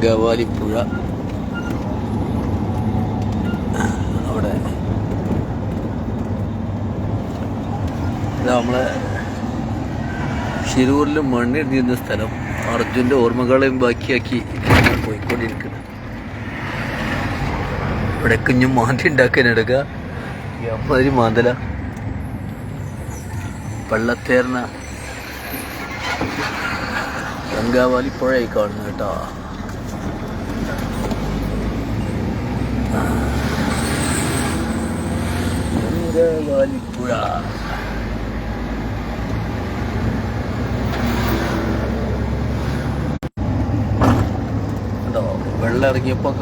ഗംഗാവാലി പുഴ അവിടെ. നമ്മളെ ശിരൂരിൽ മണ്ണിടിഞ്ഞിരുന്ന സ്ഥലം. അർജുന്റെ ഓർമ്മകളെയും ബാക്കിയാക്കി പോയിക്കൊണ്ടിരിക്കുന്നത് ഇവിടെ കുഞ്ഞും മാന്തി ഉണ്ടാക്കാൻ എടുക്കുക അമ്മാതിരി മാന്തല. പള്ളത്തേർന്ന ഗംഗാവാലി പുഴയായി കാണുന്നു കേട്ടോ. ഗംഗാവാലി പുഴ ഉണ്ടോ? വെള്ളം ഇറങ്ങിയപ്പോൾ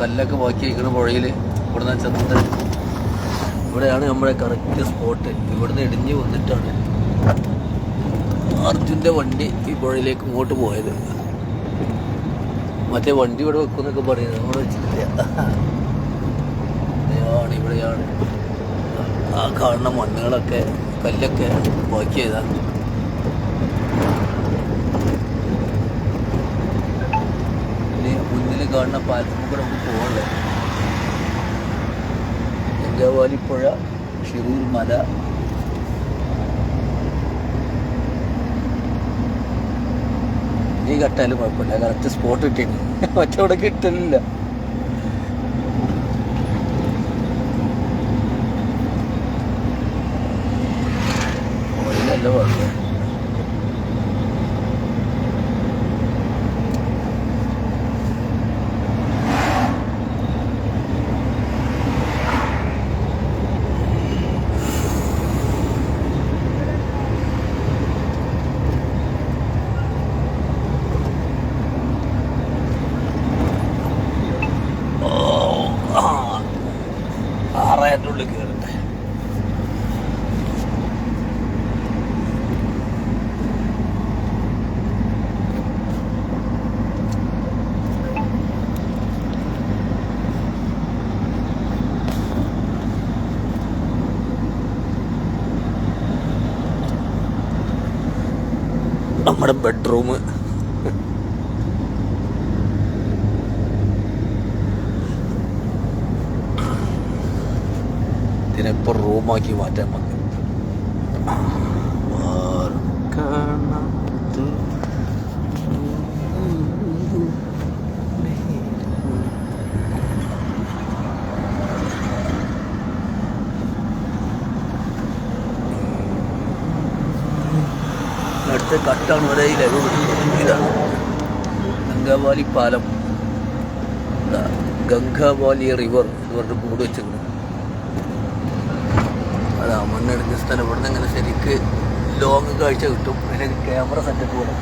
കല്ലൊക്കെ ബാക്കി വയ്ക്കുന്ന പുഴയിൽ ഇവിടുന്ന് ചെന്നത് ഇവിടെയാണ് നമ്മുടെ കറക്റ്റ് സ്പോട്ട് ഇവിടുന്ന് ഇടിഞ്ഞ് വന്നിട്ടാണ് അർജുന്റെ വണ്ടി ഈ പുഴയിലേക്ക് ഇങ്ങോട്ട് പോയത്. മറ്റേ വണ്ടി ഇവിടെ വെക്കുന്നൊക്കെ പറയുന്നത്. നമ്മൾ വെച്ചിട്ടില്ല. ഇവിടെയാണ് ആ കാണുന്ന മണ്ണുകളൊക്കെ കല്ലൊക്കെ ബാക്കി ചെയ്താണ് പിന്നെ മുന്നിൽ കാണുന്ന പാലത്തിൽ കൂടെ നമുക്ക് പോകണ്ടേ ഗംഗാവാലിപ്പുഴ ഷിറൂർ മല ഈ കട്ടാലും കുഴപ്പമില്ല. കറക്റ്റ് സ്പോട്ട് കിട്ടിയിട്ടുണ്ട് മറ്റവിടെ കിട്ടലില്ല. ഓയിലല്ല കുഴപ്പം. ആറായിരത്തിന്റെ ഉള്ളിൽ കയറട്ടെ നമ്മുടെ ബെഡ്റൂം ഇതിനിപ്പോൾ റൂമാക്കി മാറ്റാൻ വന്നു. അടുത്ത കട്ടാണ് ഗംഗാവാലി പാലം ഗംഗാവാലി റിവർ എന്ന് പറഞ്ഞിട്ട് ബോർഡ് അതാ മണ്ണിടിഞ്ഞ സ്ഥലം. ഇവിടെ നിന്ന് ഇങ്ങനെ ശരിക്ക് ലോങ് കാഴ്ച കിട്ടും. പിന്നെ ക്യാമറ സെറ്റപ്പ് പോലെ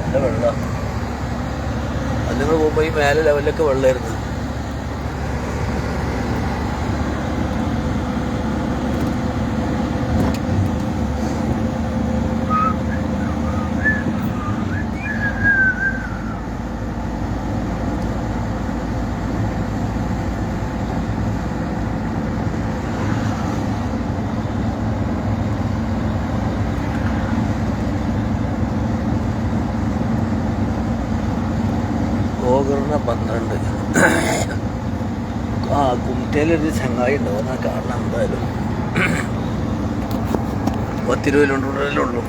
നല്ല വെള്ളം. അത് പോകുമ്പോൾ ഈ മേലെ ലെവലിലൊക്കെ വെള്ളമായിരുന്നു ഗോകർണ പന്ത്രണ്ട്. ആ കുമിറ്റയിലൊരു ചങ്ങായി ഉണ്ടാവും കാരണം എന്തായാലും പത്തിരുപത് കിലോമീറ്ററിലേ ഉള്ളൂ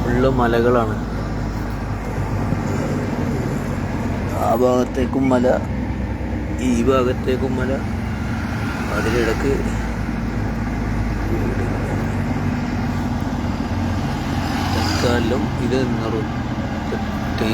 ഫുള്ള് മലകളാണ്. ആ ഭാഗത്തേക്കും മല ഈ ഭാഗത്തേക്കും മല. അതിലിടക്ക് വീട്. തൽക്കാലം ഇത് നിർത്തി